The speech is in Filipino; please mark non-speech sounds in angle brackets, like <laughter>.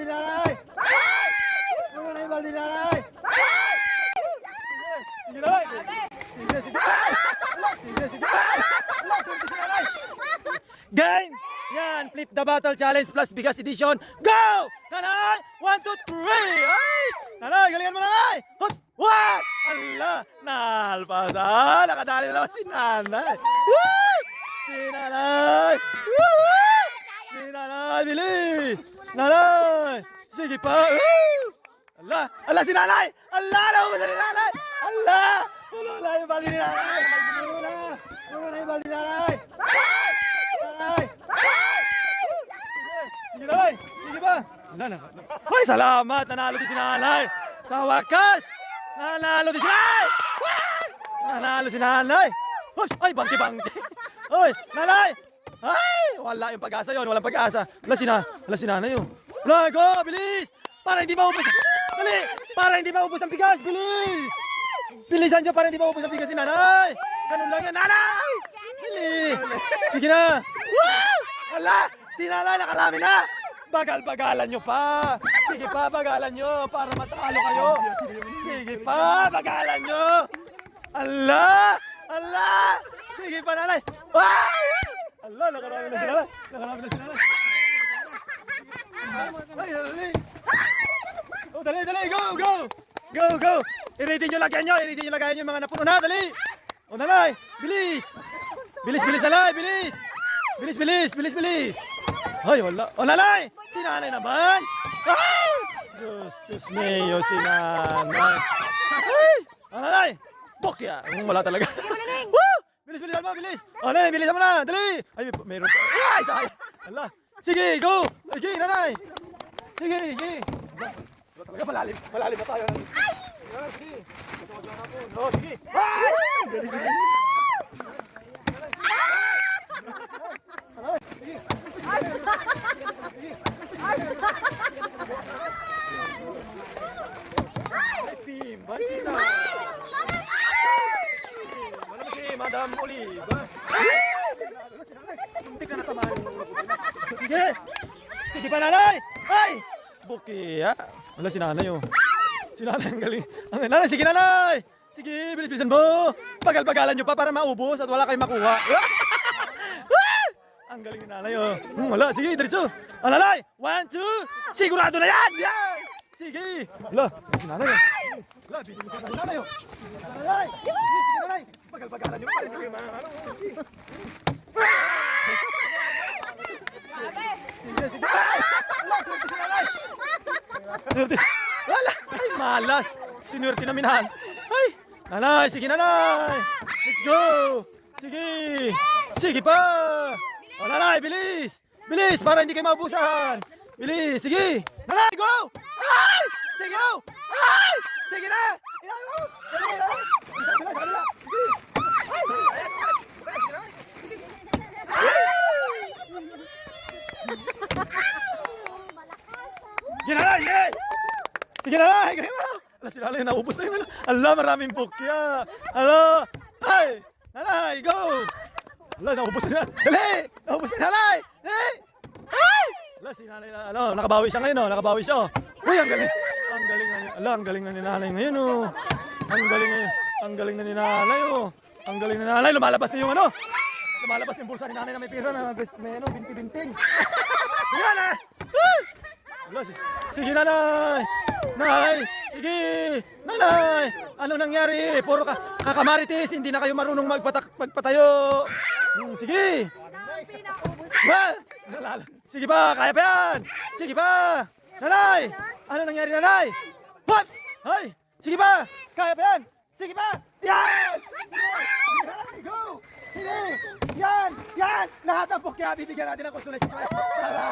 nanay! Kuha na yung nanay! Sige, nanay! Game! Yan, Flip the Battle Challenge plus Bigas Edition. Go! Nanay! One, two, three! Ay! Nanay, galingan mo nanay! Huts! What? Ala! Nalpasa! Nakadali na naman si nanay! Woo! Si nanay! Woo! Si nanay! Bilis! Nanay! Sige pa! Woo! Ala! Ala si nanay! Ala! Naubos na ni nanay! Ala! Na yung bali ni nanay! Tulo na! Tulo na yung bali ni nanay! Nanay! Sige nanay! Sige ba? Wala na. Ay, salamat! Nanalo din si nanay! Sa wakas! Nanalo si nanay! Nanalo si nanay! Ay, bangki-bangki! Hoy! Nanay! Ay! Wala yung pag-asa yon, walang pag-asa. Wala si, na, wala si nanay yun. Wala, go! Bilis! Para hindi maubos! Dali! Para hindi maubos ang bigas! Bilis! Bilisan nyo para hindi maubos ang bigas si nanay! Ganun lang yan, nanay! Bilis! Sige na! Woo! Wala! Si nanay nakarami na! Bagal-bagalan nyo pa! Sige pa, bagalan nyo para matalo kayo! Sige pa, bagalan nyo! Allah! Allah! Sige pa, nanay! Ah! Allah, nakarami na si nanay! Nakarami na si nanay! Oh, dali, dali! Go, go! Go, go! I-ready nyo lagyan nyo! I-ready nyo lagyan nyo mga napuno na! Dali! O, nanay! Bilis! Bilis, bilis, nanay! Bilis! Bilis, bilis! Bilis, bilis! Ay, wala! O, nanay! Si nanay naman! Ay! Diyos, Diyos mayo, si nanay! Ay! O, nanay! Bokya! Mm, Wala talaga. Woo! Bilis, bilis, Alma, bilis! O, nanay, bilisan mo na! Dali! Ay, may, mayroon pa. Ay, sayang! Ala! Sige, go! Sige, nanay! Sige, sige! Talaga, malalim. Malalim na tayo. Ay! Sige. Oh, sige. Ay! Pimba, sino? Ano si Madam Oliva? Muntik na natamaan. Sige! Sige pa nanay! Ay! Bukiya! Wala si nanay oh. Si nanay ang galing. Ang nanay, sige nanay! Sige, bilis-bilisan mo! Bagal-bagalan nyo pa para maubos at wala kayong makuha. <laughs> ang galing ni nanay oh. Hmm, wala, sige, diretso. Ang nanay! One, two! Sigurado na yan! Yan! Sige! Wala, si nanay oh. Wala, ko si nanay oh. Nanay! Sige, nanay! Bagal-bagalan nyo pa rin kayo mga ano. Sige, sige. Ay! Wala, swerte si nanay! Swerte si... Wala! Ay, malas! Sinwerte na minahan. Ay! Nanay, sige nanay! Let's go! Sige! Sige pa! O nanay, bilis! Bilis, para hindi kayo maubusan! Bilis, sige! Nanay, go! Ay! Sige, go! Ay! Sige na! Ilayo mo! Dali, dali! Isa, dali, dali, dali. Sige! <laughs> Sige nanay, sige! Mo! Ala, si nanay, naubos na yung ano. Ala, maraming bukya! Ala! Ay! Nanay, go! Ala, naubos na Dali! Naubos na nanay! Dali! Ay! Ala, si nanay, na- ano, nakabawi siya ngayon, oh. Nakabawi siya, oh. Uy, ang galing! Ang galing na. Ala, ang galing na ni nanay ngayon, oh. Ang galing na... Ang galing na ni nanay, oh. Ang galing na nanay. Lumalabas na yung ano. Lumalabas yung bulsa ni nanay na may pera na best may ano, binti-binting. <laughs> Yan, ah! Ay! Wala, si- Sige, nanay! Nanay! Sige! Nanay! Ano nangyari? Puro ka kakamaritis, hindi na kayo marunong magpatak magpatayo. Hmm, sige! Ba? Nalala. Sige pa, kaya pa yan! Sige pa! Nanay! Ano nangyari, nanay? What? Ay! Sige pa! Kaya pa yan! Sige pa! Yan! Sige, go! Sige! Yan! Yan! Lahat ng pokya bibigyan natin ng consolation prize. Para!